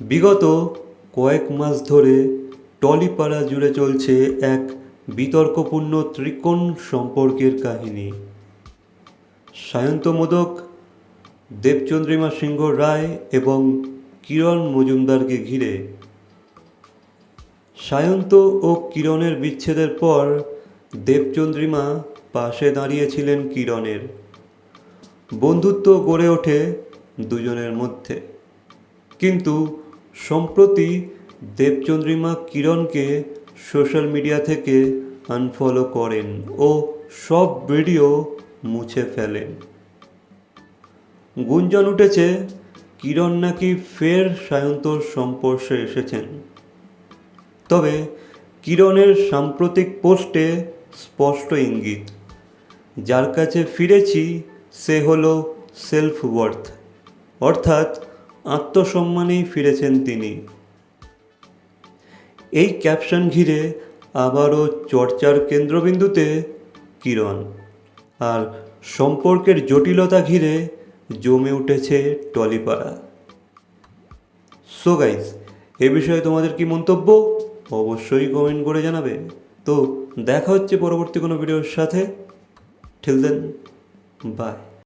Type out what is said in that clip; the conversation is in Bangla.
বিগত কয়েক মাস ধরে টলিপাড়া জুড়ে চলছে এক বিতর্কপূর্ণ ত্রিকোণ সম্পর্কের কাহিনী। সায়ন্ত মোদক, দেবচন্দ্রিমা সিংহ রায় এবং কিরণ মজুমদারকে ঘিরে। সায়ন্ত ও কিরণের বিচ্ছেদের পর দেবচন্দ্রিমা পাশে দাঁড়িয়েছিলেন কিরণের। বন্ধুত্ব গড়ে ওঠে দুজনের মধ্যে। কিন্তু সম্প্রতি দেবচন্দ্রিমা কিরণকে সোশ্যাল মিডিয়া থেকে আনফলো করেন ও সব ভিডিও মুছে ফেলেন। গুঞ্জন উঠেছে, কিরণ নাকি ফের সায়ন্তর সম্পর্কে এসেছেন। তবে কিরণের সাম্প্রতিক পোস্টে স্পষ্ট ইঙ্গিত, যার কাছে ফিরেছি সে হলো সেলফ ওয়ার্থ অর্থাৎ আত্মসম্মানেই ফিরেছেন তিনি। এই ক্যাপশন ঘিরে আবারও চর্চার কেন্দ্রবিন্দুতে কিরণ। আর সম্পর্কের জটিলতা ঘিরে জমে উঠেছে টলিপাড়া। সো গাইজ এ বিষয়ে তোমাদের কি মন্তব্য? অবশ্যই কমেন্ট করে জানাবে। তো দেখা হচ্ছে পরবর্তী কোনো ভিডিওর সাথে। ঠিল দেন বাই